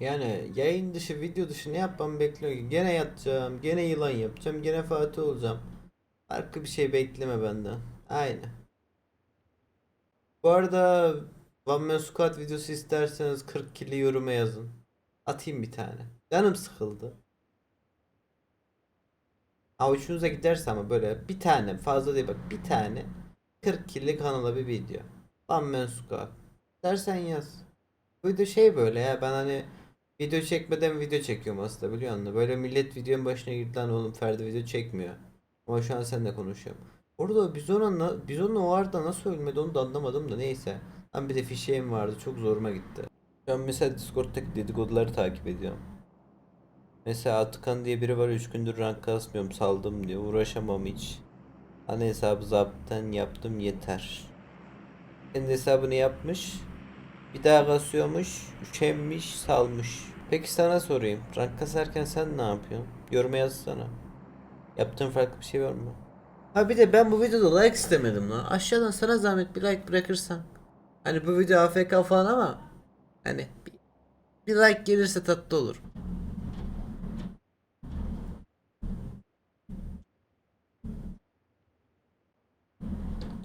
Yani yayın dışı video dışı ne yapmamı bekliyor ki? Gene yatacağım, gene yılan yapacağım, gene Fatih olacağım. Farklı bir şey bekleme benden. Aynı. Bu arada One Man Squad videosu isterseniz 40 kili yoruma yazın. Atayım bir tane. Canım sıkıldı. Ha hoşunuza giderse ama böyle bir tane fazla değil bak bir tane 40 killi kanala bir video. One Man Squad. Dersen yaz. Bu video şey böyle ya ben hani video çekmeden video çekiyorum aslında biliyor musun? Böyle millet videonun başına girdi lan oğlum Ferdi video çekmiyor. Ama şu an seninle konuşuyorum. Orada bizonla bizonla o arada nasıl ölmedi onu da anlamadım da neyse. Ben bir de fişeğim vardı çok zoruma gitti. Şu an mesela Discord'daki dedikoduları takip ediyorum. Mesela Atakan diye biri var 3 gündür rank kasmıyorum saldım diyor uğraşamam hiç. Hani hesabı zapten yaptım yeter. Kendi hesabını yapmış. Bir daha kasıyormuş, üşenmiş, salmış. Peki sana sorayım. Rank kasarken sen ne yapıyorsun? Yoruma yazsana. Yaptığın farklı bir şey var mı? Ha bir de ben bu videoda like istemedim lan. Aşağıdan sana zahmet bir like bırakırsan. Hani bu video AFK falan ama hani bir, bir like gelirse tatlı olur.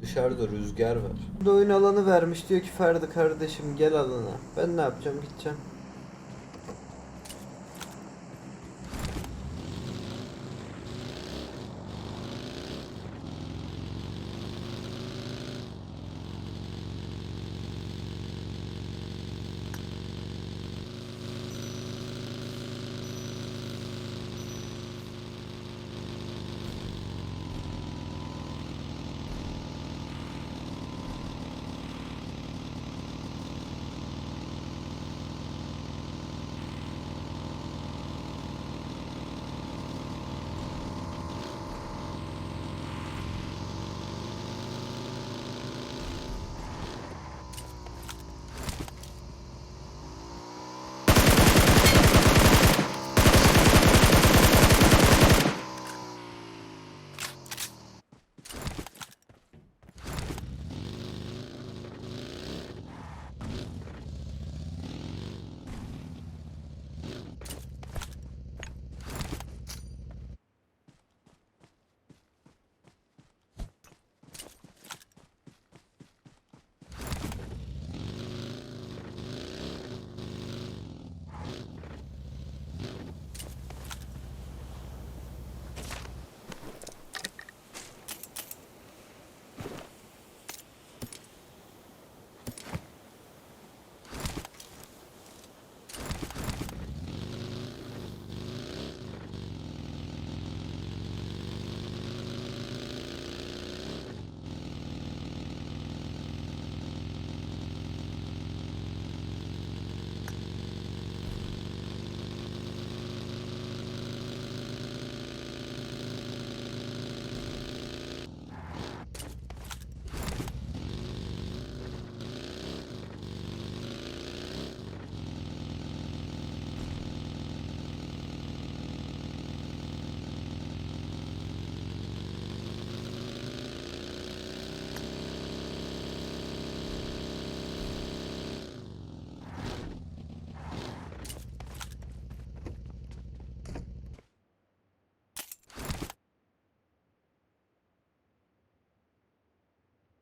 Dışarıda rüzgar var. Burada oyun alanı vermiş diyor ki Ferdi kardeşim gel alana. Ben ne yapacağım gideceğim.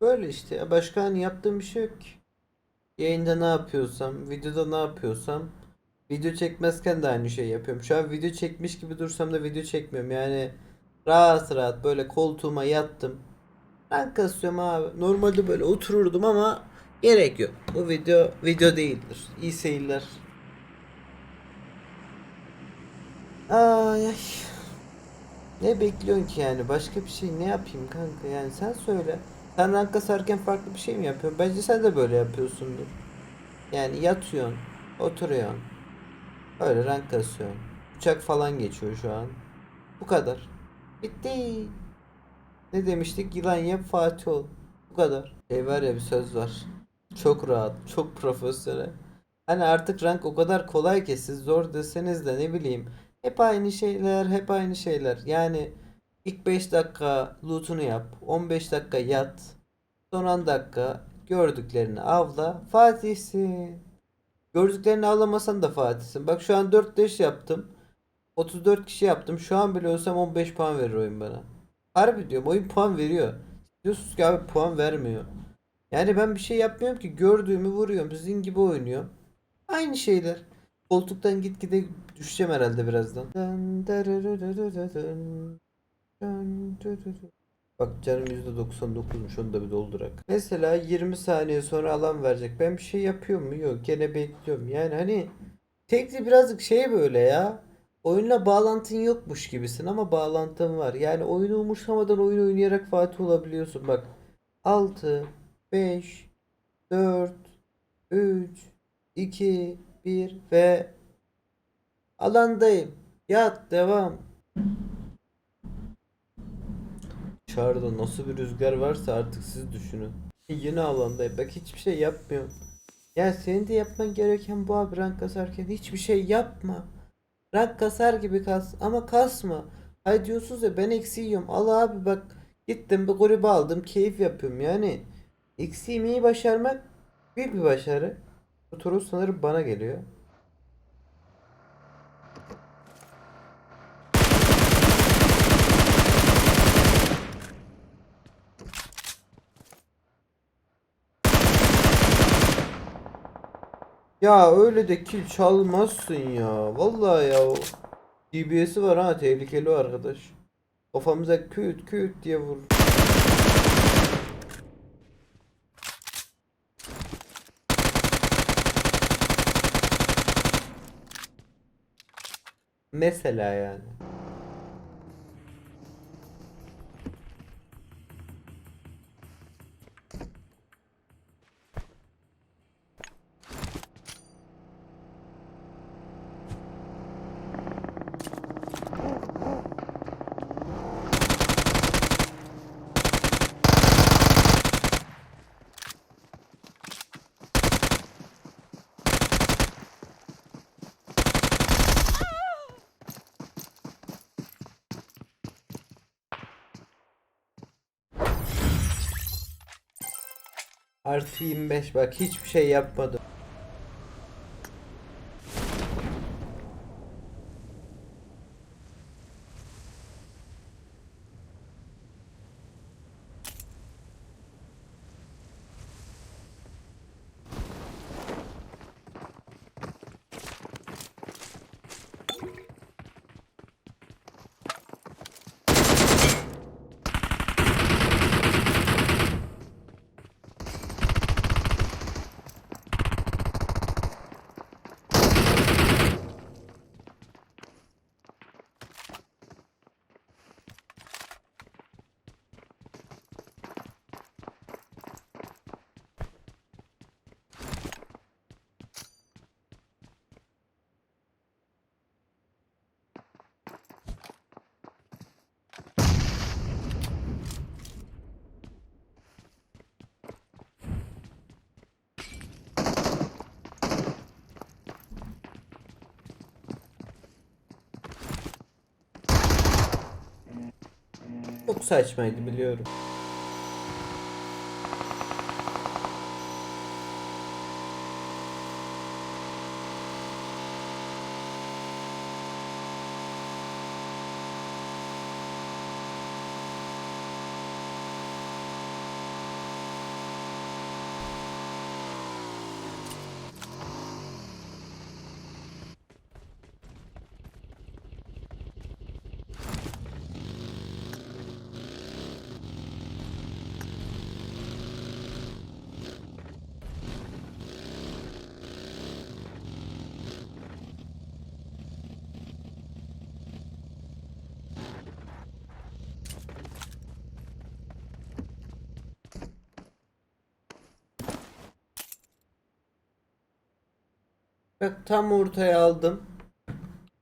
Böyle işte. Ya Başka hani yaptığım bir şey yok ki. Yayında ne yapıyorsam, videoda ne yapıyorsam, video çekmezken de aynı şey yapıyorum. Şu an video çekmiş gibi dursam da video çekmiyorum. Yani rahat rahat böyle koltuğuma yattım. Ben kasıyorum abi. Normalde böyle otururdum ama gerek yok. Bu video video değildir. İyi seyirler. Ay ay. Ne bekliyorsun ki yani? Başka bir şey ne yapayım kanka? Yani sen söyle. Sen rank kasarken farklı bir şey mi yapıyorsun? Bence sen de böyle yapıyorsundur. Yani yatıyorsun, oturuyorsun. Öyle rank kasıyorsun. Uçak falan geçiyor şu an. Bu kadar. Bitti. Ne demiştik? Yılan yap Fatih ol. Bu kadar. Şey var ya bir söz var. Çok rahat, çok profesyonel. Hani artık rank o kadar kolay ki siz zor deseniz de ne bileyim. Hep aynı şeyler, hep aynı şeyler. Yani ilk 5 dakika loot'unu yap. 15 dakika yat. Son 10 dakika gördüklerini avla. Fatih'sin. Gördüklerini alamasan da Fatih'sin. Bak şu an 4 leş yaptım. 34 kişi yaptım. Şu an bile ölsem 15 puan verir oyun bana. Harbi diyorum oyun puan veriyor. Diyorsunuz ki abi puan vermiyor. Yani ben bir şey yapmıyorum ki gördüğümü vuruyorum. Sizin gibi oynuyorum. Aynı şeyler. Koltuktan gitgide düşeceğim herhalde birazdan. Bak canım %99'muş onu da bir doldurak. Mesela 20 saniye sonra alan verecek. Ben bir şey yapıyor mu? Yok. Gene bekliyorum. Yani hani tekli birazcık şey böyle ya. Oyunla bağlantın yokmuş gibisin ama bağlantın var. Yani oyunu umursamadan oyun oynayarak Fatih olabiliyorsun. Bak 6 5 4 3 2 1 ve alandayım. Yat devam. Dışarıda nasıl bir rüzgar varsa artık siz düşünün. Yine alandayım. Bak hiçbir şey yapmıyorum. Ya senin de yapman gereken bu abi rank kasarken hiçbir şey yapma. Rank kasar gibi kas ama kasma. Hay diyorsunuz ya ben eksi yiyorum. Al abi bak gittim bir grubu aldım keyif yapıyorum yani. Eksi yemeyi başarmak büyük bir başarı. Bu turu sanırım bana geliyor. Ya öyle de kill çalmazsın ya. Vallahi ya. DBS'i var ha tehlikeli arkadaş. Kafamıza küt küt diye vurur. Mesela yani. Artı 25 bak hiçbir şey yapmadım. Çok saçmaydı biliyorum. Tam ortaya aldım.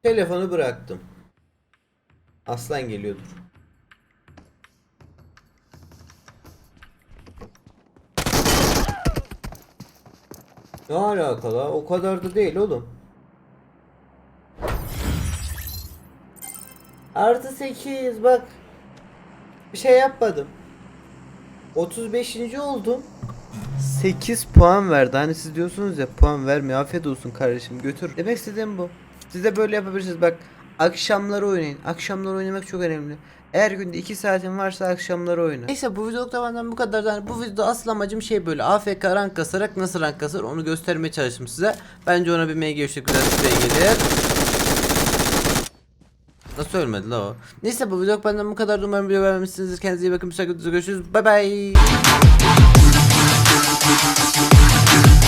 Telefonu bıraktım. Aslan geliyordur. Ne alakalı? O kadar da değil oğlum. Artı 8 bak. Bir şey yapmadım. 35. oldum. 8 puan verdi. Hani siz diyorsunuz ya puan vermiyor. Afiyet olsun kardeşim götür. Demek istediğim bu. Siz de böyle yapabilirsiniz. Bak akşamları oynayın. Akşamları oynamak çok önemli. Eğer günde 2 saatin varsa akşamları oyna. Neyse bu videolukta benden bu kadar. Yani bu videoda asıl amacım şey böyle AFK rank kasarak nasıl rank kasar onu göstermeye çalıştım size. Bence ona bir MG üçlük güzel sprey gelir. Nasıl ölmedi la o? Neyse bu video benden bu kadar. Umarım video beğenmişsinizdir. Kendinize iyi bakın. Bir sonraki videoda görüşürüz. Bay bay. Thank you.